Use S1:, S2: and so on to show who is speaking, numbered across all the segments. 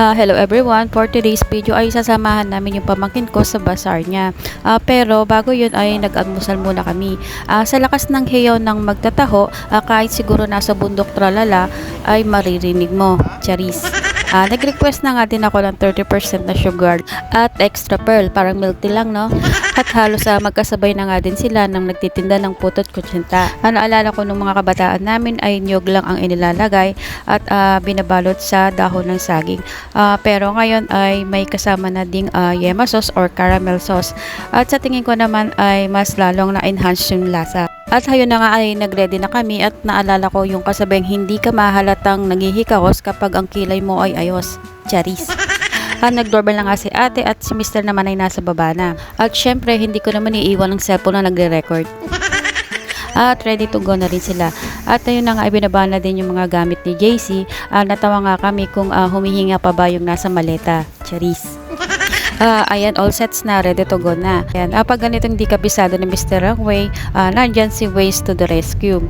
S1: Ah, hello everyone, for today's video ay sasamahan namin yung pamangkin ko sa bazaar niya. Ah, pero bago yun ay nag-almusal muna kami. Ah, sa lakas ng hiyaw ng magtataho, ah, kahit siguro nasa bundok tralala, ay maririnig mo. Charis. Ah, nag-request na nga din ako ng 30% na sugar at extra pearl, parang milk lang, no? At halos ah, magkasabay na nga din sila nang nagtitinda ng putot kutsinta. Ano alala ko nung mga kabataan namin ay niyog lang ang inilalagay at ah, binabalot sa dahon ng saging. Ah, pero ngayon ay may kasama na ding ah, yema sauce or caramel sauce. At sa tingin ko naman ay mas lalong na-enhance yung lasa. At hayun na nga ay nagready na kami at naalala ko yung kasabing hindi ka mahalatang naghihikahos kapag ang kilay mo ay ayos. Charis. Ah, nag-doorbell na nga si ate at si mister naman ay nasa baba na. At syempre, hindi ko naman iiwan ng cellphone na nagre-record. At ready to go na rin sila. At ayun na nga, ay binaba na din yung mga gamit ni JC. Ah, natawa nga kami kung ah, humihinga pa ba yung nasa maleta. Charis. Ah, ayan, all sets na, ready to go na. Ayan, ah, pag ganitong di kabisado ni Mr. Rangway, ah, nandyan si Waze to the rescue.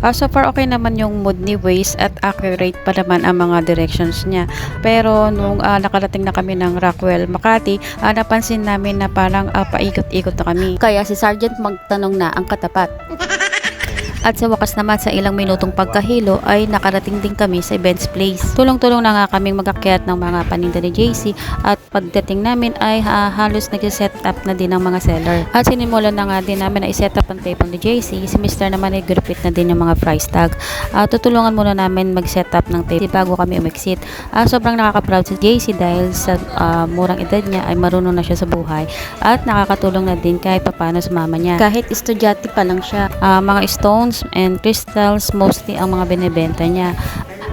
S1: Ah, so far okay naman yung mood ni Waze at accurate pa naman ang mga directions niya. Pero nung ah, nakarating na kami ng Rockwell, Makati, ah, napansin namin na parang ah, paikot-ikot na kami. Kaya si Sergeant magtanong na ang katapat. At sa wakas naman sa ilang minutong pagkahilo ay nakarating din kami sa events place. Tulong-tulong na nga kaming magakyat ng mga paninda ni JC at pagdating namin ay ha, halos nag-set up na din ng mga seller. At sinimulan na nga din namin na i-set up ang table ni JC. Si Mr. naman ay gurupit na din yung mga price tag. Ah, tutulungan muna namin mag-set up ng table bago kami umexit. Ah, sobrang nakaka-proud si JC dahil sa ah, murang edad niya ay marunong na siya sa buhay at nakakatulong na din kahit papano sa mama niya. Kahit estudyante pa lang siya, ah, mga stones and crystals mostly ang mga binebenta niya.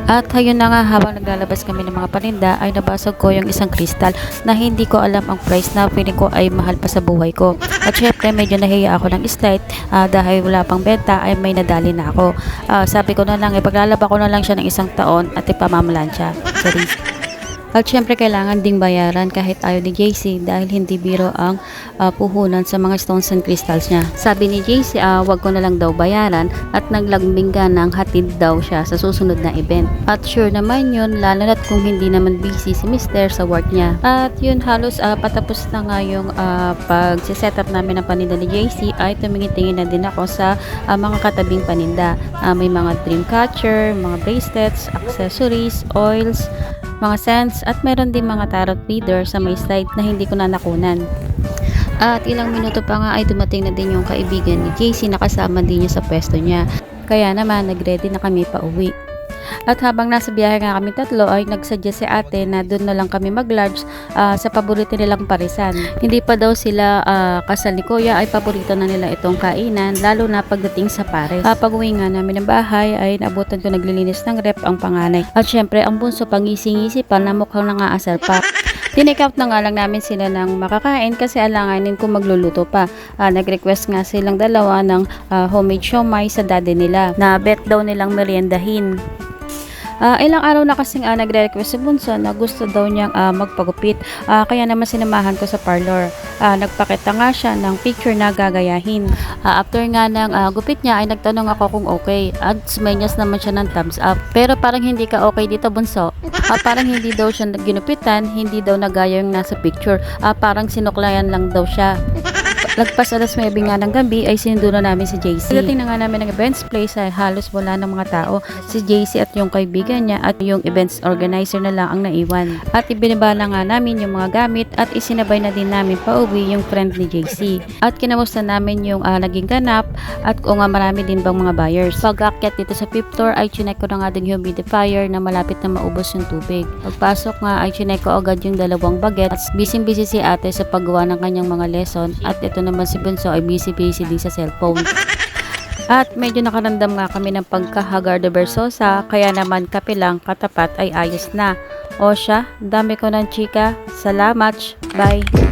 S1: At ayun na nga habang naglalabas kami ng mga paninda ay nabasag ko yung isang kristal na hindi ko alam ang price na feeling ko ay mahal pa sa buhay ko. At syempre medyo nahiya ako ng slight ah, dahil wala pang benta ay may nadali na ako. Ah, sabi ko na lang ipaglalaba ko na lang siya ng isang taon at ipamamalan siya. Sorry. At syempre kailangan ding bayaran kahit ayaw ni JC dahil hindi biro ang ah, puhunan sa mga stones and crystals niya. Sabi ni JC, ah, wag ko na lang daw bayaran at naglambing ka ng hatid daw siya sa susunod na event. At sure naman yun, lalo na't kung hindi naman busy si Mister sa work niya. At yun, halos ah, patapos na nga yung ah, pag-set up namin ng paninda ni JC ay tumingin-tingin na din ako sa ah, mga katabing paninda. Ah, may mga dream catcher, mga bracelets, accessories, oils, mga scents at meron din mga tarot reader sa may slide na hindi ko na nakunan. At ilang minuto pa nga ay dumating na din yung kaibigan ni JC na kasama din niya sa pwesto niya. Kaya naman nagready na kami pa uwi. At habang nasa biyahe nga kami tatlo ay nagsuggest si ate na doon na lang kami mag-lunch ah, sa paborito nilang parisan. Hindi pa daw sila ah, kasal ni kuya ay paborito na nila itong kainan lalo na pagdating sa pares. Uh, pag uwi nga namin ng bahay ay naabutan ko naglilinis ng rep ang panganay. At syempre ang bunso pangisi-ngisi pa na mukhang nangaasar pa. Tinake na nga lang namin sila ng makakain kasi alanganin kung magluluto pa. Ah, nag-request nga silang dalawa ng ah, homemade siomay sa daddy nila na bet daw nilang meriendahin. Ah, ilang araw na kasing ah, nagre-request si Bunso na gusto daw niyang ah, magpagupit. Ah, kaya naman sinamahan ko sa parlor. Ah, nagpakita nga siya ng picture na gagayahin. Ah, after nga ng ah, gupit niya ay nagtanong ako kung okay. At sumenyas naman siya ng thumbs up. Pero parang hindi ka okay dito Bunso. Ah, parang hindi daw siya ginupitan, hindi daw nagaya yung nasa picture. Ah, parang sinuklayan lang daw siya. Lagpas alas 9 nga ng gabi ay sinundo na namin si JC. Pagdating na nga namin ng events place ay halos wala ng mga tao. Si JC at yung kaibigan niya at yung events organizer na lang ang naiwan. At ibinaba na nga namin yung mga gamit at isinabay na din namin pauwi yung friend ni JC. At kinamusta namin yung ah, naging ganap at kung nga marami din bang mga buyers. Pag-akyat dito sa fifth floor ay chinek ko na nga din humidifier na malapit na maubos yung tubig. Pagpasok nga ay chinek ko agad yung dalawang baget at busy-busy si ate sa paggawa ng kanyang mga lesson at ito naman si Bunso ay busy-busy din sa cellphone. At medyo nakaramdam nga kami ng pagkahagardo Versosa, kaya naman kape lang katapat ay ayos na. O siya, dami ko ng chika. Salamat. Bye.